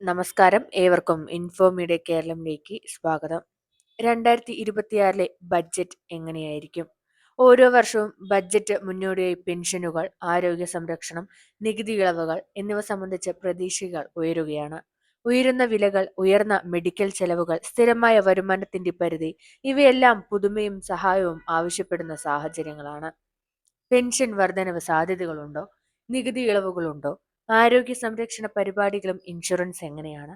നമസ്കാരം. ഏവർക്കും info media കേരളത്തിലേക്ക് സ്വാഗതം. രണ്ടായിരത്തി ഇരുപത്തിയാറിലെ ബഡ്ജറ്റ് എങ്ങനെയായിരിക്കും? ഓരോ വർഷവും ബഡ്ജറ്റ് മുന്നോടിയായി പെൻഷനുകൾ ആരോഗ്യ സംരക്ഷണം നികുതി ഇളവുകൾ എന്നിവ സംബന്ധിച്ച പ്രതീക്ഷകൾ ഉയരുകയാണ്. ഉയരുന്ന വിലകൾ ഉയർന്ന മെഡിക്കൽ ചെലവുകൾ സ്ഥിരമായ വരുമാനത്തിന്റെ പരിധി ഇവയെല്ലാം പുതുമയും സഹായവും ആവശ്യപ്പെടുന്ന സാഹചര്യങ്ങളാണ്. പെൻഷൻ വർധനവ് സാധ്യതകളുണ്ടോ? നികുതി ഇളവുകളുണ്ടോ? ആരോഗ്യ സംരക്ഷണ പരിപാടികളും ഇൻഷുറൻസ് എങ്ങനെയാണ്?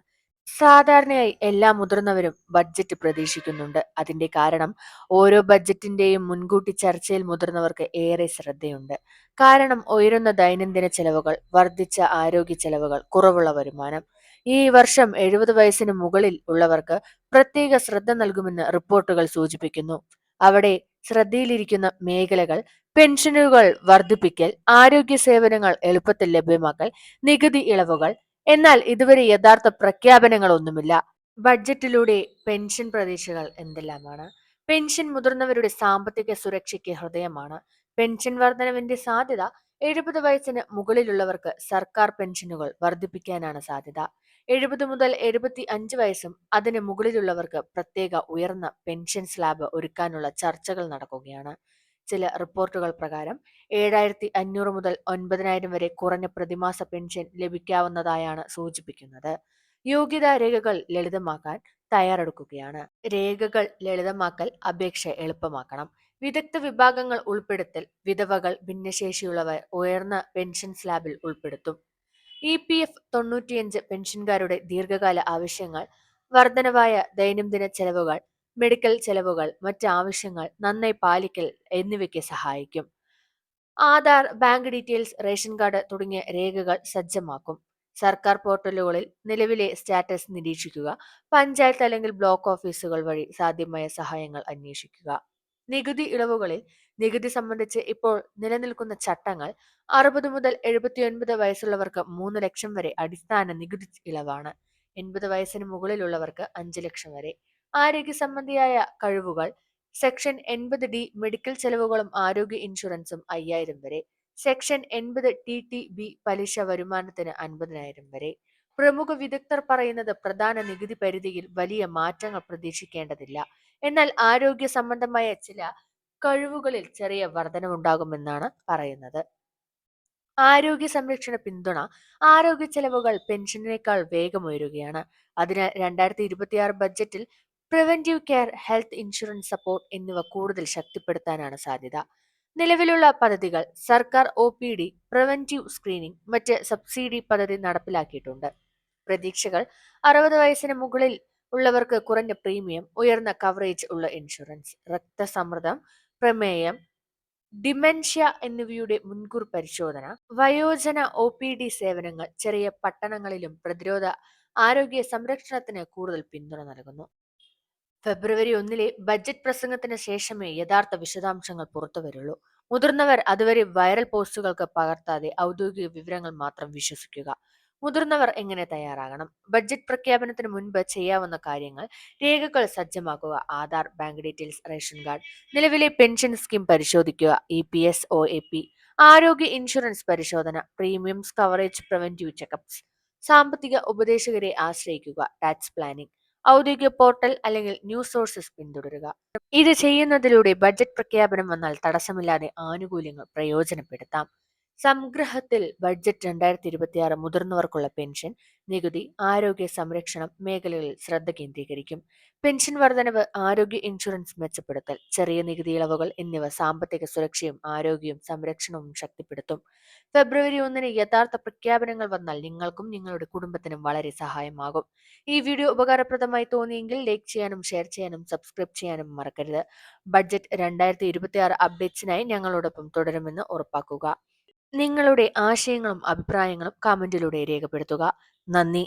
സാധാരണയായി എല്ലാ മുതിർന്നവരും ബഡ്ജറ്റ് പ്രതീക്ഷിക്കുന്നുണ്ട്. അതിന്റെ കാരണം ഓരോ ബഡ്ജറ്റിന്റെയും മുൻകൂട്ടി ചർച്ചയിൽ മുതിർന്നവർക്ക് ഏറെ ശ്രദ്ധയുണ്ട്. കാരണം ഉയരുന്ന ദൈനംദിന ചെലവുകൾ വർദ്ധിച്ച ആരോഗ്യ ചെലവുകൾ കുറവുള്ള വരുമാനം. ഈ വർഷം എഴുപത് വയസ്സിന് മുകളിൽ ഉള്ളവർക്ക് പ്രത്യേക ശ്രദ്ധ നൽകുമെന്ന് റിപ്പോർട്ടുകൾ സൂചിപ്പിക്കുന്നു. അവിടെ ശ്രദ്ധയിലിരിക്കുന്ന മേഖലകൾ പെൻഷനുകൾ വർദ്ധിപ്പിക്കൽ ആരോഗ്യ സേവനങ്ങൾ എളുപ്പത്തിൽ ലഭ്യമാക്കൽ നികുതി ഇളവുകൾ. എന്നാൽ ഇതുവരെ യഥാർത്ഥ പ്രഖ്യാപനങ്ങളൊന്നുമില്ല. ബഡ്ജറ്റിലൂടെ പെൻഷൻ പ്രതീക്ഷകൾ എന്തെല്ലാമാണ്? പെൻഷൻ മുതിർന്നവരുടെ സാമ്പത്തിക സുരക്ഷയ്ക്ക് ഹൃദയമാണ്. പെൻഷൻ വർധനവിന്റെ സാധ്യത എഴുപത് വയസ്സിന് മുകളിലുള്ളവർക്ക് സർക്കാർ പെൻഷനുകൾ വർദ്ധിപ്പിക്കാനാണ് സാധ്യത. എഴുപത് മുതൽ എഴുപത്തി അഞ്ച് വയസ്സും അതിന് മുകളിലുള്ളവർക്ക് പ്രത്യേക ഉയർന്ന പെൻഷൻ സ്ലാബ് ഒരുക്കാനുള്ള ചർച്ചകൾ നടക്കുകയാണ്. ചില റിപ്പോർട്ടുകൾ പ്രകാരം ഏഴായിരത്തി അഞ്ഞൂറ് മുതൽ ഒൻപതിനായിരം വരെ കുറഞ്ഞ പ്രതിമാസ പെൻഷൻ ലഭിക്കാവുന്നതായാണ് സൂചിപ്പിക്കുന്നത്. യോഗ്യതാ രേഖകൾ ലളിതമാക്കാൻ തയ്യാറെടുക്കുകയാണ്. രേഖകൾ ലളിതമാക്കൽ അപേക്ഷ എളുപ്പമാക്കണം. വിദഗ്ധ വിഭാഗങ്ങൾ ഉൾപ്പെടുത്തൽ വിധവകൾ ഭിന്നശേഷിയുള്ളവർ ഉയർന്ന പെൻഷൻ സ്ലാബിൽ ഉൾപ്പെടുത്തും. ഇ പി എഫ് തൊണ്ണൂറ്റിയഞ്ച് പെൻഷൻകാരുടെ ദീർഘകാല ആവശ്യങ്ങൾ വർധനവായ ദൈനംദിന ചെലവുകൾ മെഡിക്കൽ ചെലവുകൾ മറ്റ് ആവശ്യങ്ങൾ നന്നായി പാലിക്കൽ എന്നിവയ്ക്ക് സഹായിക്കും. Aadhaar bank details ration card തുടങ്ങിയ രേഖകൾ സജ്ജമാക്കും. സർക്കാർ പോർട്ടലുകളിൽ നിലവിലെ സ്റ്റാറ്റസ് നിരീക്ഷിക്കുക പഞ്ചായത്ത് അല്ലെങ്കിൽ ബ്ലോക്ക് ഓഫീസുകൾ വഴി സാധ്യമായ സഹായങ്ങൾ അന്വേഷിക്കുക. നികുതി ഇളവുകളിൽ നികുതി സംബന്ധിച്ച് ഇപ്പോൾ നിലനിൽക്കുന്ന ചട്ടങ്ങൾ അറുപത് മുതൽ എഴുപത്തിയൊൻപത് വയസ്സുള്ളവർക്ക് മൂന്ന് ലക്ഷം വരെ അടിസ്ഥാന നികുതി ഇളവാണ്. എൺപത് വയസ്സിന് മുകളിലുള്ളവർക്ക് അഞ്ച് ലക്ഷം വരെ. ആരോഗ്യ സംബന്ധിയായ കഴിവുകൾ സെക്ഷൻ എൺപത് ഡി മെഡിക്കൽ ചെലവുകളും ആരോഗ്യ ഇൻഷുറൻസും അയ്യായിരം വരെ സെക്ഷൻ എൺപത് ടി ടി ബി പലിശ വരുമാനത്തിന് അൻപതിനായിരം വരെ. പ്രമുഖ വിദഗ്ധർ പറയുന്നത് പ്രധാന നികുതി പരിധിയിൽ വലിയ മാറ്റങ്ങൾ പ്രതീക്ഷിക്കേണ്ടതില്ല. എന്നാൽ ആരോഗ്യ സംബന്ധമായ ചില കഴിവുകളിൽ ചെറിയ വർധനമുണ്ടാകുമെന്നാണ് പറയുന്നത്. ആരോഗ്യ സംരക്ഷണ പിന്തുണ ആരോഗ്യ ചെലവുകൾ പെൻഷനേക്കാൾ വേഗം ഉയരുകയാണ്. അതിനാൽ രണ്ടായിരത്തി ഇരുപത്തിയാറ് ബഡ്ജറ്റിൽ preventive care health insurance support എന്നിവ കൂടുതൽ ശക്തിപ്പെടുത്താനാണ് സാധ്യത. നിലവിലുള്ള പദ്ധതികൾ സർക്കാർ O P D preventive screening മറ്റ് സബ്സിഡി പദ്ധതി നടപ്പിലാക്കിയിട്ടുണ്ട്. പ്രതീക്ഷകൾ അറുപത് വയസ്സിന് മുകളിൽ ഉള്ളവർക്ക് കുറഞ്ഞ പ്രീമിയം ഉയർന്ന കവറേജ് ഉള്ള ഇൻഷുറൻസ് രക്തസമ്മർദ്ദം പ്രമേയം ഡിമെൻഷ്യ എന്നിവയുടെ മുൻകൂർ പരിശോധന വയോജന ഒ പി ഡി സേവനങ്ങൾ ചെറിയ പട്ടണങ്ങളിലും പ്രതിരോധ ആരോഗ്യ സംരക്ഷണത്തിന് കൂടുതൽ പിന്തുണ നൽകുന്നു. ഫെബ്രുവരി ഒന്നിലെ ബജറ്റ് പ്രസംഗത്തിന് ശേഷമേ യഥാർത്ഥ വിശദാംശങ്ങൾ പുറത്തുവരുള്ളൂ മുതിർന്നവർ അതുവരെ വൈറൽ പോസ്റ്റുകൾക്ക് പകർത്താതെ ഔദ്യോഗിക വിവരങ്ങൾ മാത്രം വിശ്വസിക്കുക. മുതിർന്നവർ എങ്ങനെ തയ്യാറാകണം? ബഡ്ജറ്റ് പ്രഖ്യാപനത്തിന് മുൻപ് ചെയ്യാവുന്ന കാര്യങ്ങൾ രേഖകൾ സജ്ജമാക്കുക Aadhaar bank details ration card നിലവിലെ പെൻഷൻ സ്കീം പരിശോധിക്കുക E P S O A P ആരോഗ്യ ഇൻഷുറൻസ് പരിശോധന പ്രീമിയംസ് കവറേജ് പ്രിവെന്റീവ് ചെക്കപ്സ് സാമ്പത്തിക ഉപദേശകരെ ആശ്രയിക്കുക ടാക്സ് പ്ലാനിംഗ് ഔദ്യോഗിക പോർട്ടൽ അല്ലെങ്കിൽ ന്യൂസ് സോഴ്സസ് പിന്തുടരുക. ഇത് ചെയ്യുന്നതിലൂടെ ബജറ്റ് പ്രഖ്യാപനം വന്നാൽ തടസ്സമില്ലാതെ ആനുകൂല്യങ്ങൾ പ്രയോജനപ്പെടുത്താം. സംഗ്രഹത്തിൽ ബഡ്ജറ്റ് രണ്ടായിരത്തി ഇരുപത്തിയാറ് മുതിർന്നവർക്കുള്ള പെൻഷൻ നികുതി ആരോഗ്യ സംരക്ഷണം മേഖലകളിൽ ശ്രദ്ധ കേന്ദ്രീകരിക്കും. പെൻഷൻ വർധനവ് ആരോഗ്യ ഇൻഷുറൻസ് മെച്ചപ്പെടുത്തൽ ചെറിയ നികുതി ഇളവുകൾ എന്നിവ സാമ്പത്തിക സുരക്ഷയും ആരോഗ്യവും സംരക്ഷണവും ശക്തിപ്പെടുത്തും. ഫെബ്രുവരി ഒന്നിന് യഥാർത്ഥ പ്രഖ്യാപനങ്ങൾ വന്നാൽ നിങ്ങൾക്കും നിങ്ങളുടെ കുടുംബത്തിനും വളരെ സഹായമാകും. ഈ വീഡിയോ ഉപകാരപ്രദമായി തോന്നിയെങ്കിൽ ലൈക്ക് ചെയ്യാനും ഷെയർ ചെയ്യാനും സബ്സ്ക്രൈബ് ചെയ്യാനും മറക്കരുത്. ബഡ്ജറ്റ് രണ്ടായിരത്തി അപ്ഡേറ്റ്സിനായി ഞങ്ങളോടൊപ്പം തുടരുമെന്ന് ഉറപ്പാക്കുക. നിങ്ങളുടെ ആശയങ്ങളും അഭിപ്രായങ്ങളും കമന്റിലൂടെ രേഖപ്പെടുത്തുക. നന്ദി.